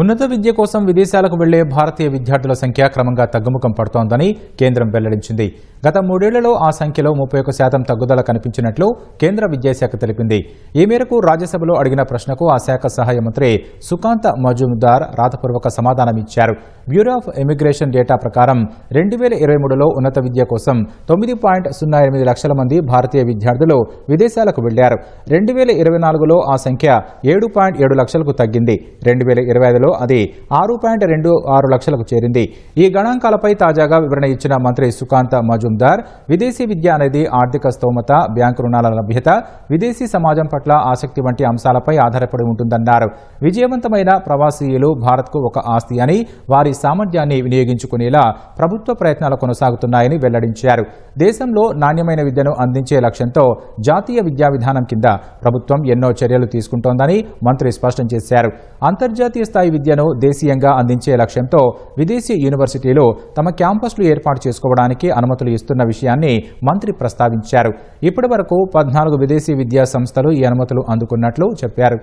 ఉన్నత విద్య కోసం విదేశాలకు వెళ్ళే భారతీయ విద్యార్థుల సంఖ్య క్రమంగా తగ్గుముఖం పడుతోందని కేంద్రం వెల్లడించింది. గత మూడేళ్ళలో ఆ సంఖ్యలో ముప్పై ఒక శాతం తగ్గుదల కనిపించినట్లు కేంద్ర విద్యాశాఖ తెలిపింది. ఈ మేరకు రాజ్యసభలో అడిగిన ప్రశ్నకు ఆ శాఖ సహాయ మంత్రి సుకాంత్ మజుందార్ రాతపూర్వక సమాధానమిచ్చారు బ్యూరో ఆఫ్ ఇమిగ్రేషన్ డేటా ప్రకారం రెండు వేల ఇరవై మూడులో ఉన్నత విద్య కోసం తొమ్మిది పాయింట్ సున్నా ఎనిమిది లక్షల మంది భారతీయ విద్యార్థులు విదేశాలకు వెళ్ళారు రెండు వేల ఇరవై నాలుగులో ఆ సంఖ్య ఏడు పాయింట్ ఏడు లక్షలకు తగ్గింది. రెండు వేల ఇరవై ఐదులో అది ఆరు పాయింట్ రెండు ఆరు లక్షలకు చేరింది. ఈ గణాంకాలపై తాజాగా వివరణ ఇచ్చిన మంత్రి సుకాంత మజుందార్ విదేశీ విద్య అనేది ఆర్థిక స్తోమత బ్యాంకు రుణాల లభ్యత విదేశీ సమాజం పట్ల ఆసక్తి వంటి అంశాలపై ఆధారపడి ఉంటుందన్నారు. విజయవంతమైన ప్రవాసీయులు భారత్కు ఒక ఆస్తి అని వారి సామర్థ్యాన్ని వినియోగించుకునేలా ప్రభుత్వ ప్రయత్నాలు కొనసాగుతున్నాయని వెల్లడించారు. దేశంలో నాణ్యమైన విద్యను అందించే లక్ష్యంతో జాతీయ విద్యా విధానం కింద ప్రభుత్వం ఎన్నో చర్యలు తీసుకుంటోందని మంత్రి స్పష్టం చేశారు. అంతర్జాతీయ స్థాయి విద్యను దేశీయంగా అందించే లక్ష్యంతో విదేశీ యూనివర్సిటీలు తమ క్యాంపస్లు ఏర్పాటు చేసుకోవడానికి అనుమతులు ఇస్తున్న విషయాన్ని మంత్రి ప్రస్తావించారు. ఇప్పటి వరకు పద్నాలుగు విదేశీ విద్యా సంస్థలు ఈ అనుమతులు అందుకున్నట్లు చెప్పారు.